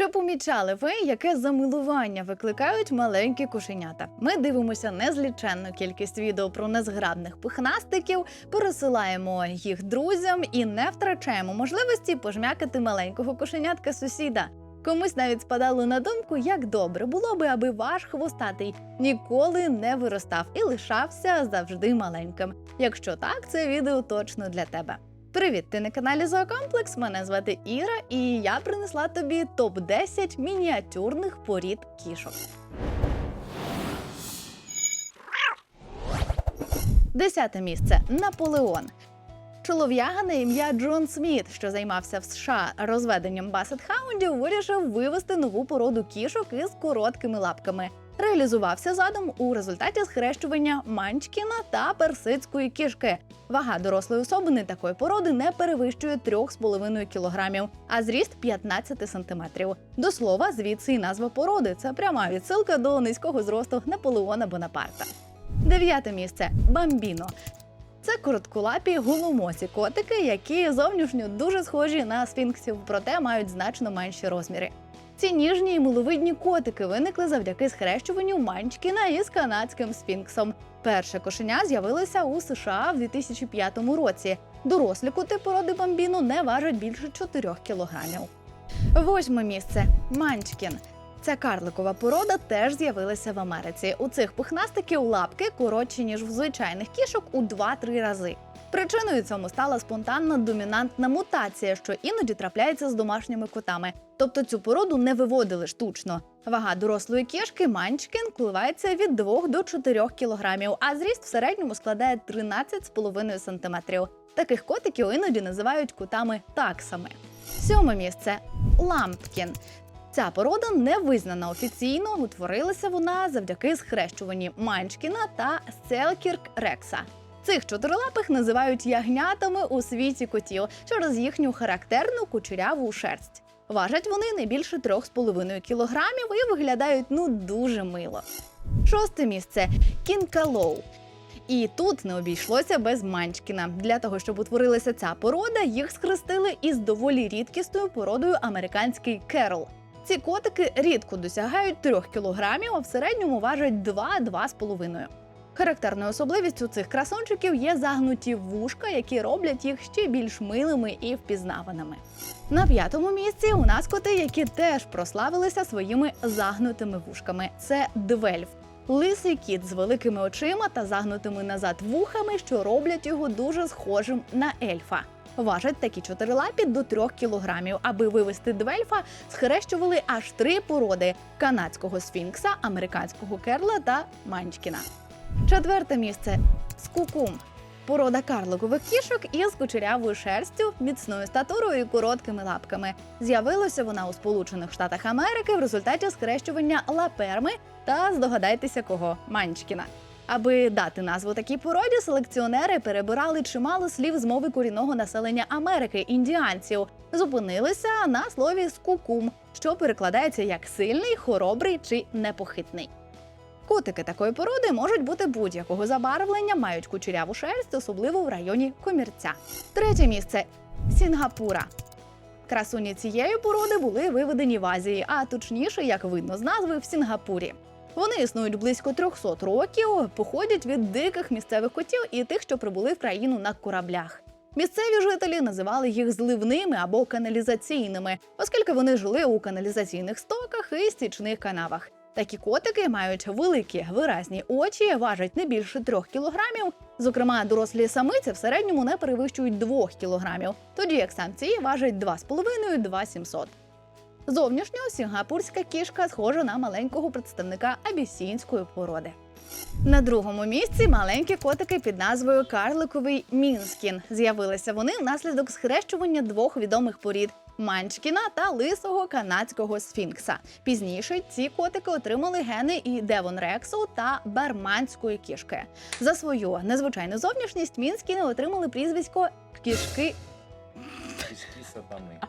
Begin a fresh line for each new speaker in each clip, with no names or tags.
Чи помічали ви, яке замилування викликають маленькі кошенята? Ми дивимося незліченну кількість відео про незграбних пухнастиків, пересилаємо їх друзям і не втрачаємо можливості пожмякати маленького кошенятка сусіда. Комусь навіть спадало на думку, як добре було би, аби ваш хвостатий ніколи не виростав і лишався завжди маленьким. Якщо так, це відео точно для тебе. Привіт, ти на каналі Зоокомплекс. Мене звати Іра, і я принесла тобі топ 10 мініатюрних порід кішок. Десяте місце Наполеон. Чолов'яга на ім'я Джон Сміт, що займався в США розведенням басет-хаундів, вирішив вивести нову породу кішок із короткими лапками. Реалізувався задум у результаті схрещування манчкіна та персидської кішки. Вага дорослої особини такої породи не перевищує 3,5 кг, а зріст 15 см. До слова, звідси і назва породи це пряма відсилка до низького зросту Наполеона Бонапарта. Дев'яте місце Бамбіно. Це коротколапі голомосі котики, які зовнішньо дуже схожі на сфінксів, проте мають значно менші розміри. Ці ніжні і миловидні котики виникли завдяки схрещуванню Манчкіна із канадським сфінксом. Перше кошеня з'явилося у США в 2005 році. Дорослі коти породи бамбіно не важать більше 4 кілограмів. Восьме місце Манчкін. Ця карликова порода теж з'явилася в Америці. У цих пухнастиків лапки коротші, ніж в звичайних кішок у 2-3 рази. Причиною цьому стала спонтанна домінантна мутація, що іноді трапляється з домашніми котами. Тобто цю породу не виводили штучно. Вага дорослої кішки манчкін коливається від 2 до 4 кілограмів, а зріст в середньому складає 13,5 сантиметрів. Таких котиків іноді називають котами таксами. Сьоме місце лампкін. Ця порода не визнана офіційно. Утворилася вона завдяки схрещуванні Манчкіна та Селкірк Рекса. Цих чотирилапих називають ягнятами у світі котів через їхню характерну кучеряву шерсть. Важать вони не більше 3,5 кілограмів і виглядають ну дуже мило. Шосте місце кінкалоу. І тут не обійшлося без Манчкіна. Для того, щоб утворилася ця порода, їх схрестили із доволі рідкісною породою американський керл. Ці котики рідко досягають 3 кілограмів, а в середньому важать 2-2,5. Характерною особливістю цих красончиків є загнуті вушка, які роблять їх ще більш милими і впізнаваними. На п'ятому місці у нас коти, які теж прославилися своїми загнутими вушками. Це двельф. Лисий кіт з великими очима та загнутими назад вухами, що роблять його дуже схожим на ельфа. Важать такі чотирилапі до 3 кілограмів. Аби вивести двельфа, схрещували аж три породи: канадського сфінкса, американського керла та манчкіна. Четверте місце скукум. Порода карликових кішок із кучерявою шерстю, міцною статурою і короткими лапками. З'явилася вона у Сполучених Штатах Америки в результаті схрещування лаперми та здогадайтеся кого манчкіна. Аби дати назву такій породі, селекціонери перебирали чимало слів з мови корінного населення Америки індіанців. Зупинилися на слові скукум, що перекладається як сильний, хоробрий чи непохитний. Котики такої породи можуть бути будь-якого забарвлення, мають кучеряву шерсть, особливо в районі комірця. Третє місце Сінгапура. Красуні цієї породи були виведені в Азії, а точніше, як видно з назви, в Сінгапурі. Вони існують близько 300 років, походять від диких місцевих котів і тих, що прибули в країну на кораблях. Місцеві жителі називали їх зливними або каналізаційними, оскільки вони жили у каналізаційних стоках і стічних канавах. Такі котики мають великі виразні очі, важать не більше 3 кілограмів. Зокрема, дорослі самиці в середньому не перевищують 2 кілограмів, тоді як самці важать 2,5-2,700. Зовнішньо сінгапурська кішка схожа на маленького представника абісінської породи. На другому місці маленькі котики під назвою Карликовий Мінскін. З'явилися вони внаслідок схрещування двох відомих порід Манчкіна та лисого канадського сфінкса. Пізніше ці котики отримали гени і Девон Рексу та Берманської кішки. За свою незвичайну зовнішність Мінскіни отримали прізвисько кішки.
Кишки сатани.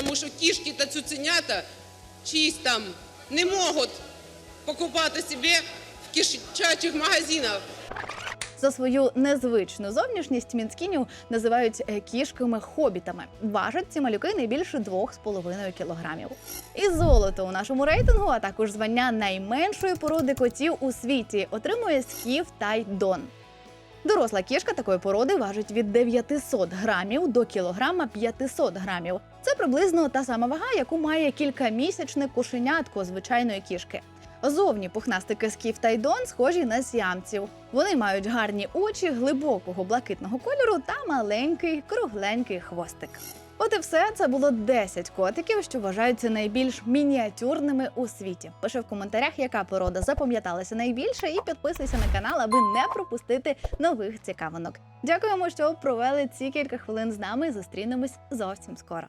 Тому що кішки та цуценята чиїсь там не можуть покупати собі в кишачих магазинах.
За свою незвичну зовнішність мінскінів називають е, кішками-хобітами. Важать ці малюки не більше 2,5 кілограмів. І золото у нашому рейтингу, а також звання найменшої породи котів у світі, отримує скіф Тайдон. Доросла кішка такої породи важить від 900 грамів до кілограма 500 грамів. Це приблизно та сама вага, яку має кількамісячне кошенятко звичайної кішки. Зовні пухнастики скіф Тайдон схожі на сіамців. Вони мають гарні очі глибокого блакитного кольору та маленький кругленький хвостик. От і все це було 10 котиків, що вважаються найбільш мініатюрними у світі. Пиши в коментарях, яка порода запам'яталася найбільше, і підписуйся на канал, аби не пропустити нових цікавинок. Дякуємо, що провели ці кілька хвилин з нами. Зустрінемось зовсім скоро.